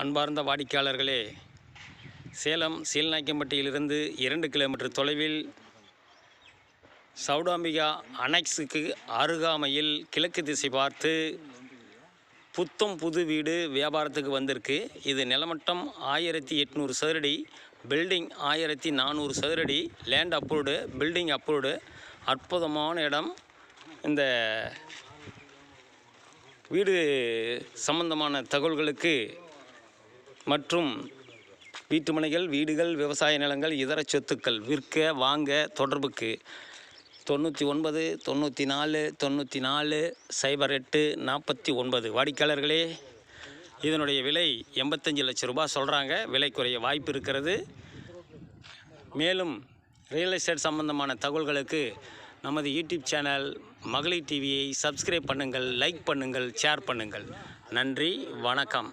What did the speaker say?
அன்பார்ந்த வாடிக்கையாளர்களே சேலம் சீல்நாய்க்கம்பட்டியிலிருந்து இரண்டு கிலோமீட்டர் தொலைவில் சவுடாம்பிகா அனெக்ஸுக்கு அருகாமையில் கிழக்கு திசை பார்த்து புத்தம் புது வீடு வியாபாரத்துக்கு வந்திருக்கு. இது நிலமட்டம் ஆயிரத்தி எட்நூறு சதுரடி பில்டிங் ஆயிரத்தி நானூறு சதுரடி லேண்ட் அப்ரூவ்டு பில்டிங் அப்ரூவ்டு அற்புதமான இடம். இந்த வீடு சம்பந்தமான தகவல்களுக்கு மற்றும் வீட்டுமனைகள் வீடுகள் விவசாய நிலங்கள் இதர சொத்துக்கள் விற்க வாங்க தொடர்புக்கு தொண்ணூற்றி ஒன்பது தொண்ணூற்றி நாலு தொண்ணூற்றி நாலு சைபர் எட்டு நாற்பத்தி ஒன்பது. வாடிக்கையாளர்களே இதனுடைய விலை எண்பத்தஞ்சு லட்சம் ரூபாய் சொல்கிறாங்க விலை குறைய வாய்ப்பு இருக்கிறது. மேலும் ரியல் எஸ்டேட் சம்பந்தமான தகவல்களுக்கு நமது யூடியூப் சேனல் மகளிர் டிவியை சப்ஸ்கிரைப் பண்ணுங்கள் லைக் பண்ணுங்கள் ஷேர் பண்ணுங்கள். நன்றி வணக்கம்.